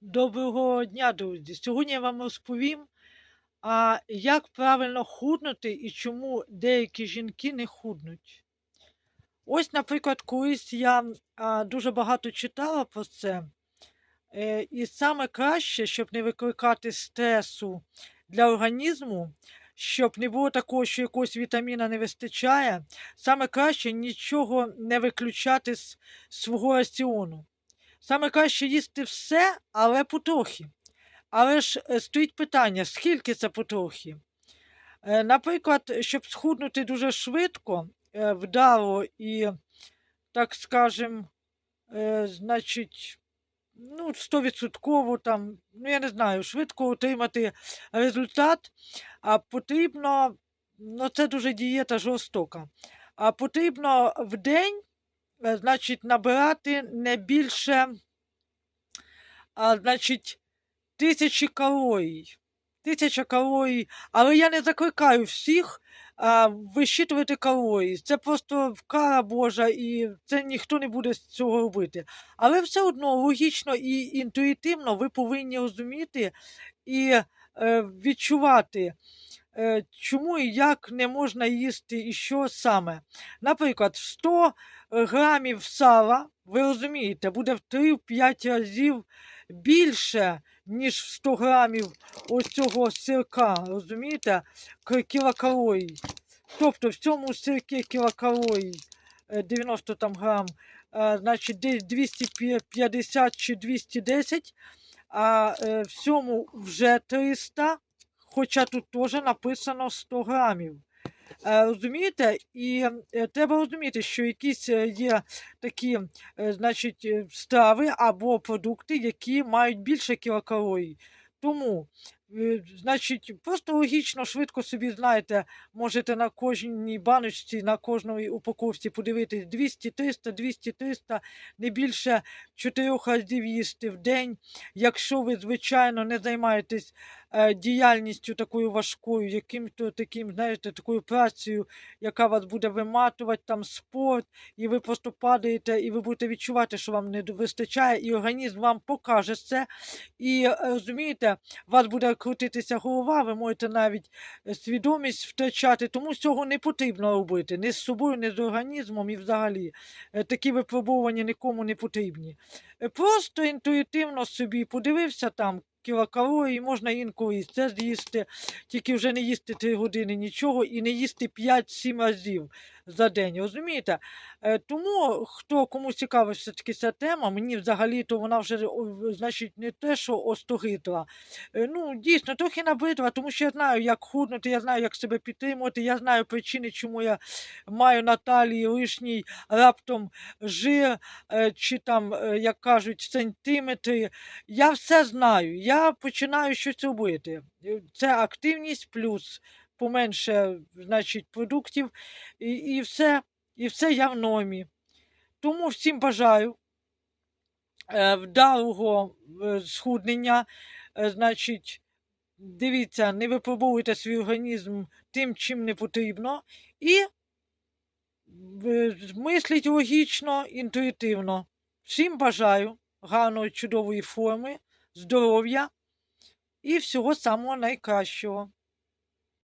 Доброго дня, друзі! Сьогодні я вам розповім, а, як правильно худнути і чому деякі жінки не худнуть. Ось, наприклад, колись я дуже багато читала про це. Е, і саме краще, щоб не викликати стресу для організму, щоб не було такого, що якогось вітаміна не вистачає, саме краще нічого не виключати з свого раціону. Саме краще їсти все, але потрохи. Але ж е, стоїть питання, скільки це потрохи? Е, Наприклад, щоб схуднути дуже швидко, е, вдало і, так скажем, значить, ну, 100% там, ну я не знаю, швидко отримати результат, а потрібно, ну це дуже дієта жорстока. А потрібно в день, значить, набирати не більше, а, значить, тисячі калорій. Тисяча калорій. Але я не закликаю всіх а, вищитувати калорії. Це просто кара Божа, і це ніхто не буде цього робити. Але все одно логічно і інтуїтивно ви повинні розуміти і е, відчувати, е, чому і як не можна їсти і що саме. Наприклад, 100 грамів сала, ви розумієте, буде в 3-5 разів більше, ніж 100 грамів ось цього сирка, розумієте, кілокалорій. Тобто в цьому сирці кілокалорій е, 90 там грам, е, значить десь 250 чи 210, а е, в цьому вже 300, хоча тут теж написано 100 грамів. Е, Розумієте? І е, треба розуміти, що якісь е, є такі, значить, страви або продукти, які мають більше кілокалорій. Тому, значить, просто логічно, швидко собі знаєте, можете на кожній баночці, на кожній упаковці подивитись 200, 300, 200, 300, не більше 4 разів їсти в день. Якщо ви, звичайно, не займаєтесь е, діяльністю такою важкою, яким-то таким, знаєте, такою працею, яка вас буде виматувати, там спорт, і ви просто падаєте, і ви будете відчувати, що вам не вистачає, і організм вам покаже це. І е, розумієте, вас буде крутитися голова, ви можете навіть е, свідомість втрачати, тому цього не потрібно робити ні з собою, ні з організмом і взагалі. Е, Такі випробування нікому не потрібні. Е, Просто інтуїтивно собі подивився там. Кілокалорій, можна інколи це з'їсти, тільки вже не їсти 3 години нічого і не їсти 5-7 разів за день. Розумієте? Е, Тому, хто кому цікава все-таки ця тема, мені взагалі то вона вже значить не те, що остогидла. Е, Ну, дійсно, трохи набридла, тому що я знаю, як худнути, я знаю, як себе підтримувати, я знаю причини, чому я маю на талії лишній раптом жир, е, чи там, е, як кажуть, сантиметри. Я все знаю. Я починаю щось робити. Е, Це активність плюс поменше, значить, продуктів, і, і все, і все я в нормі. Тому всім бажаю е, вдалого е, схуднення. Е, значить, дивіться, не випробовуйте свій організм тим, чим не потрібно, і е, мисліть логічно, інтуїтивно. Всім бажаю гарної, чудової форми, здоров'я і всього самого найкращого.